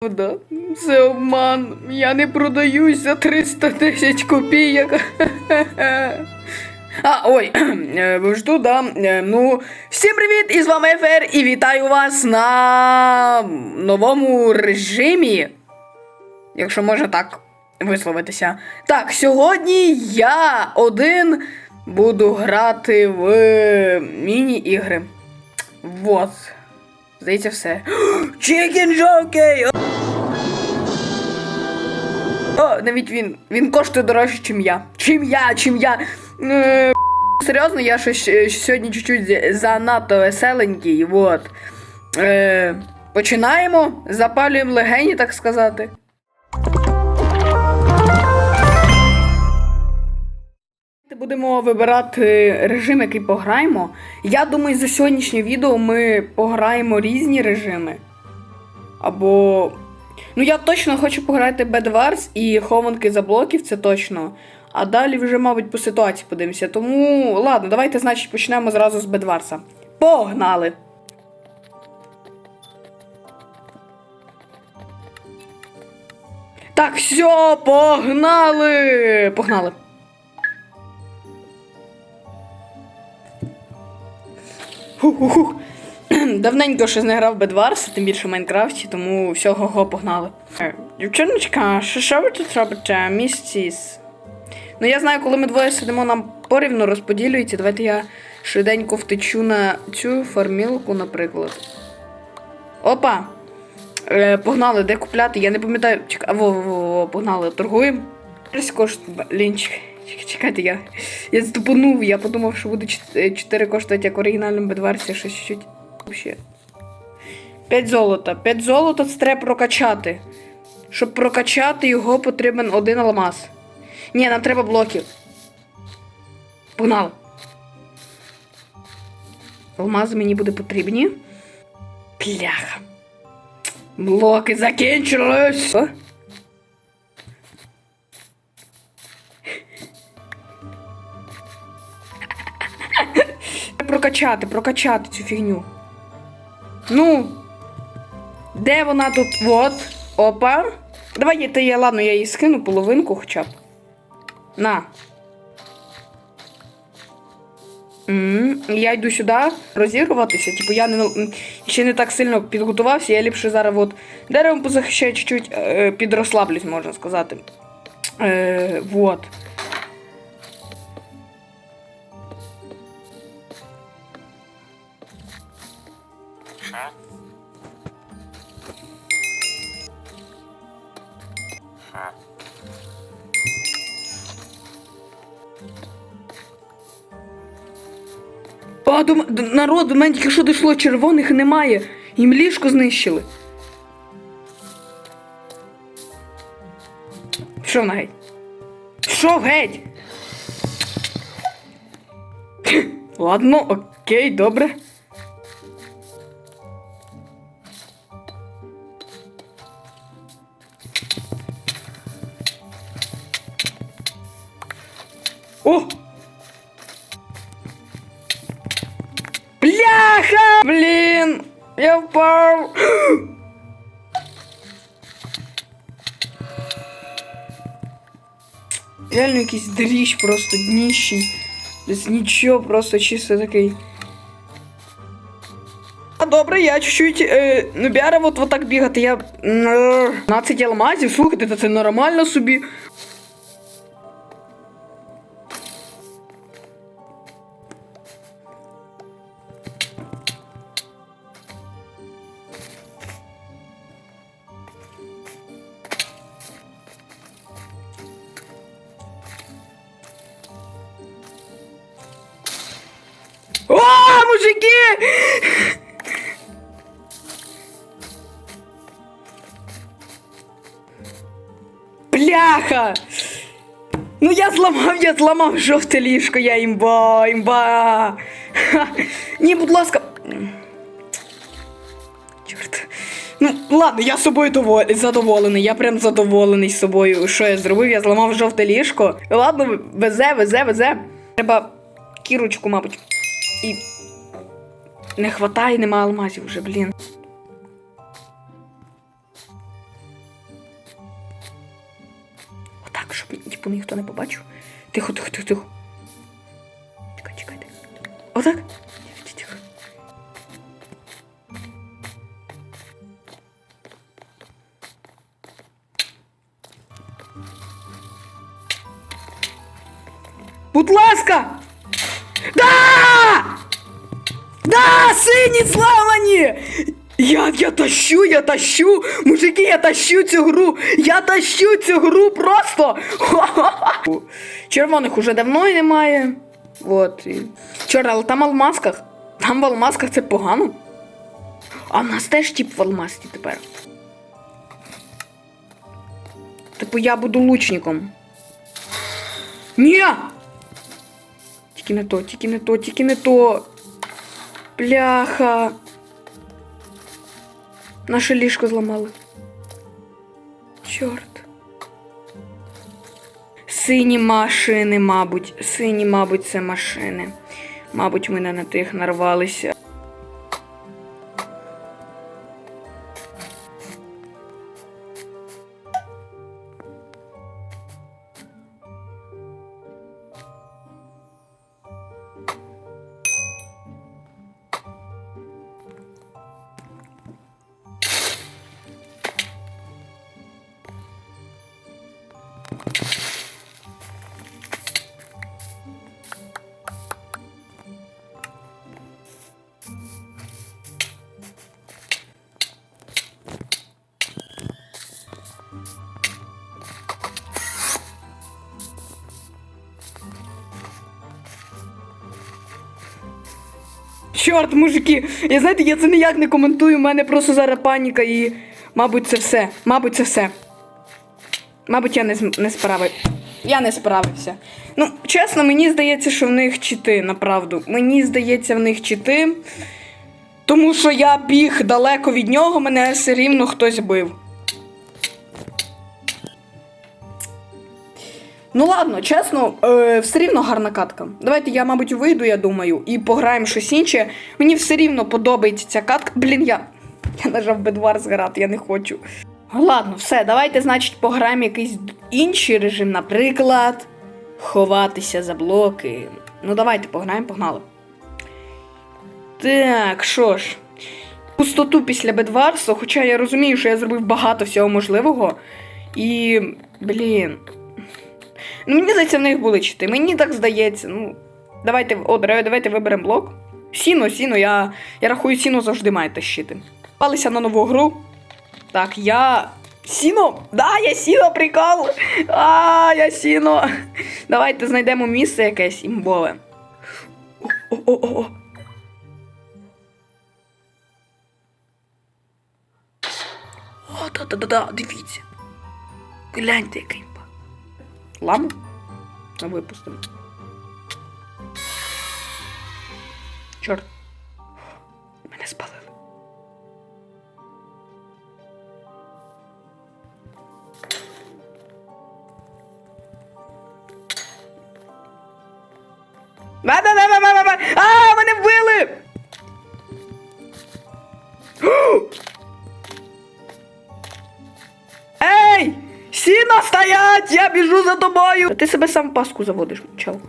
Правда, це обман. Я не продаюсь за 310 копійок. А, ой, е, жду, да. Е, Ну, всім привіт! І з вами Ефер, і вітаю вас на новому режимі. Якщо можна так висловитися. Так, сьогодні я один буду грати в міні-ігри. Вот. Здається, все. Chicken Jockey! О, навіть він. Він коштує дорожче, чим я. Чим я, чим я. Е, серйозно, я щось е, сьогодні чуть-чуть занадто веселенький. Вот. Е, починаємо. Запалюємо легені, так сказати. Будемо вибирати режим, який пограємо. Я думаю, за сьогоднішнє відео ми пограємо різні режими. Або. Ну, я точно хочу пограти Wars і хованки за блоків, це точно. А далі вже, мабуть, по ситуації подивимося. Тому, ладно, давайте, значить, почнемо зразу з Wars. Погнали! Так, все, погнали! Погнали! Фу-ху-ху. Давненько щось не грав Bedwars, тим більше в Майнкрафті, тому всього го погнали. Е, Дівчиночка, що, що ви тут робите, місціс? Ну я знаю, коли ми двоє сидимо, нам порівну розподілюється. Давайте я швиденько втечу на цю фармілку, наприклад. Опа! Е, погнали, де купляти? Я не пам'ятаю. Чекай, во, во, во, погнали, торгуємо. Коштує. Блін, чекай, чекай, чекайте, я. Я ступанув, я подумав, що буде 4 коштувати, як в оригінальному бедварсі, щось чуть. Вообще. 5 золота. 5 золота це треба прокачати. Щоб прокачати його потрібен один алмаз. Ні, нам треба блоків. Погнали. Алмази мені буде потрібні. Пляха. Блоки закінчились. О? Прокачати, прокачати цю фігню. Ну. Де вона тут? Вот. Опа. Давай то я, ладно, я її скину половинку хоча б. На. М, Я йду сюди розірватися. Типу я не, ще не так сильно підготувався, я ліпше зараз от деревом позахищаю чуть-чуть е, підрослаблюсь, можна сказати. Е, вот. До, до, народ, до мене тільки що дійшло, червоних немає. Їм ліжко знищили. Що на геть? Що геть? Ладно, окей, добре. О! Я впав! Реально якийсь дріщ просто дніщий. Без нічого, просто чисто такий. А добре, я чуть-чуть е, нубяра от, от так бігати. Я. м, 12 алмазів, слухайте, це нормально собі. Бляха! Ну я зламав, я зламав жовте ліжко, я імба, імба. Ха. Ні, будь ласка. Чорт. Ну, ладно, я собою доволі, задоволений. Я прям задоволений собою. Що я зробив? Я зламав жовте ліжко. Ладно, везе, везе, везе. Треба кірочку, мабуть. І. Не хватає, нема алмазів вже, блін. щоб типу, ніхто не побачив. Тихо, тихо, тихо, тихо. Чекай, чекай, тихо. Отак? Тихо, тихо. Будь ласка! Да! Да, сині зламані! Я, я тащу, я тащу! Мужики, я тащу цю гру! Я тащу цю гру просто! Червоних уже давно немає. Вот. І... Чорт, але там в алмазках. Там в алмазках це погано. А в нас теж тип в алмазці тепер. Типу я буду лучником. Ні! Тільки не то, тільки не то, тільки не то. Бляха. Наше ліжко зламали. Чорт. Сині машини, мабуть. Сині, мабуть, це машини. Мабуть, ми не на тих нарвалися. Чорт, мужики, я знаєте, я це ніяк не коментую, у мене просто зараз паніка і. Мабуть, це все. Мабуть, це все. Мабуть, я не, не справив. Я не справився. Ну, чесно, мені здається, що в них чити, направду. Мені здається, в них чити. Тому що я біг далеко від нього, мене все рівно хтось бив. Ну ладно, чесно, е, все рівно гарна катка. Давайте я, мабуть, вийду, я думаю, і пограємо щось інше. Мені все рівно подобається ця катка. Блін, я. Я нажав бедвар зграти, я не хочу. Ладно, все, давайте, значить, пограємо якийсь інший режим, наприклад, ховатися за блоки. Ну, давайте пограємо, погнали. Так, що ж. Пустоту після Бедварсу, хоча я розумію, що я зробив багато всього можливого. І. Блін. Ну, мені здається, в них були чити. Мені так здається. Ну, давайте, о, давайте виберемо блок. Сіно, сіно, я, я рахую, сіно завжди має тащити. Палися на нову гру. Так, я. Сіно? Да, я сіно, прикол! А, я сіно. Давайте знайдемо місце якесь імбове. О-о-о-о. О, да-да-да, дивіться. Гляньте, яка імба. Ламу? А випустимо. Чорт. Мене спалили. Ба-ба-ба-ба-ба-ба! А, мене вбили! Ей! Сіно стоять! Я біжу за тобою! Ти себе сам паску заводиш, чел.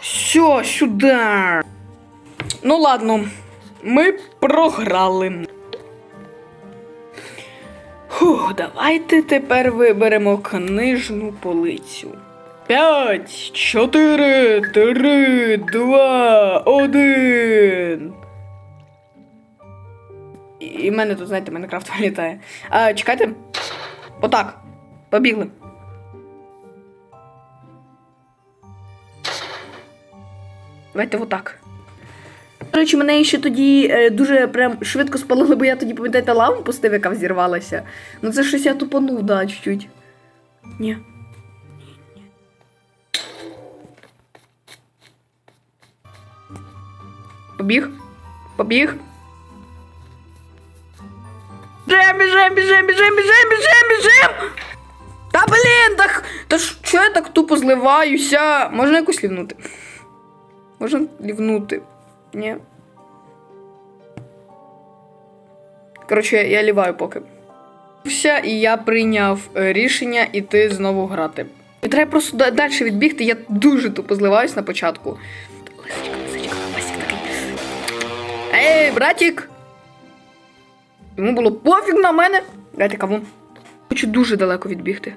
Все, сюди. Ну ладно, ми програли. Давайте тепер виберемо книжну полицю. П'ять, чотири, три, два, один. І в мене тут, знаєте, Майнкрафт вилітає. А, чекайте. Отак. Побігли. Давайте отак. До речі, мене ще тоді е, дуже прям швидко спалили, бо я тоді, пам'ятаєте, лаву пустив, яка взірвалася. Ну це щось я тупанув, да, чуть-чуть. Ні. Побіг? Побіг? Біжим, біжим, біжим, біжим, біжим, біжим, біжим! Та блін. Та ж чого я так тупо зливаюся? Можна якось лівнути? Можна лівнути? Ні. Коротше, я ліваю поки. І я прийняв е, рішення іти знову грати. І треба просто да- далі відбігти, я дуже тупо зливаюсь на початку. Ей, братік! Йому було пофіг на мене. Дайте кавун. Хочу дуже далеко відбігти.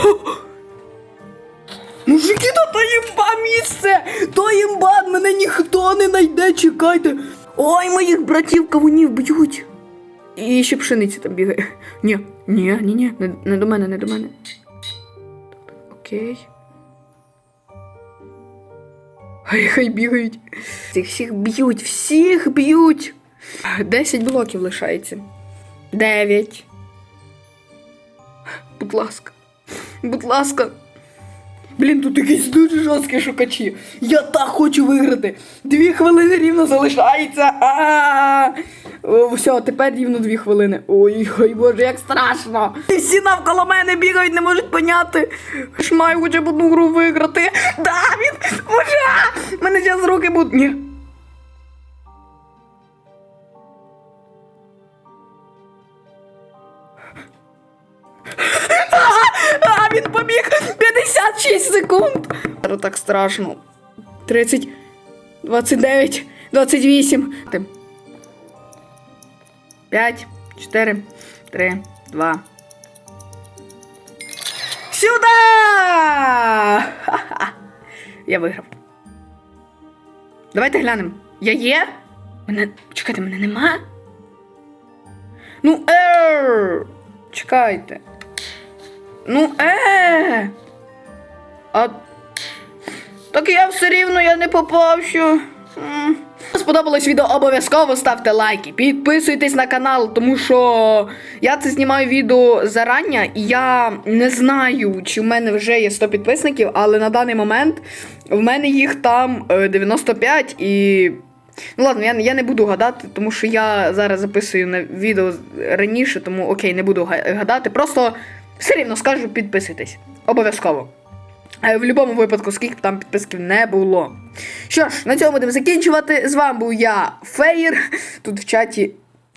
Мужики, то то імба місце! То імба, мене ніхто не найде, чекайте. Ой, моїх братів кавунів б'ють. І ще пшениця там бігає. Ні, ні, ні, ні, не, не до мене, не до мене. Окей. Хай хай бігають. Цих всіх б'ють, всіх б'ють. Десять блоків лишається. Дев'ять. Будь ласка. Будь ласка. Блін, тут якісь дуже жорсткі шукачі. Я так хочу виграти. Дві хвилини рівно залишається. О, Все, тепер рівно дві хвилини. Ой, ой, боже, як страшно. Всі навколо мене бігають, не можуть поняти. Ж маю хоча б одну гру виграти. Да, він уже! Мене зараз руки будуть. Ні. Секунд. Так страшно. 30, 29, 28. 5, 4, 3, 2. Сюда! Ха-ха. Я виграв. Давайте глянемо. Я є? Мене. Чекайте, мене нема? Ну, ер! Чекайте. Ну, е. А. Так я все рівно я не попав, що. Сподобалось відео, обов'язково ставте лайки, підписуйтесь на канал, тому що я це знімаю відео зарання, і я не знаю, чи в мене вже є 100 підписників, але на даний момент в мене їх там е, 95 і. Ну ладно, я, я не буду гадати, тому що я зараз записую на відео раніше, тому окей, не буду гадати. Просто все рівно скажу, підписуйтесь. Обов'язково. В будь-якому випадку, скільки б там підписків не було. Що ж, на цьому будемо закінчувати. З вами був я, Феєр. Тут в чаті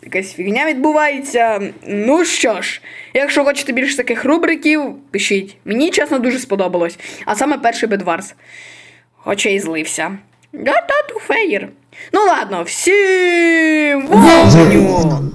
якась фігня відбувається. Ну що ж, якщо хочете більше таких рубриків, пишіть. Мені чесно дуже сподобалось. А саме перший Бедварс. Хоча й злився. Я тату Феєр. Ну ладно, всім вогню!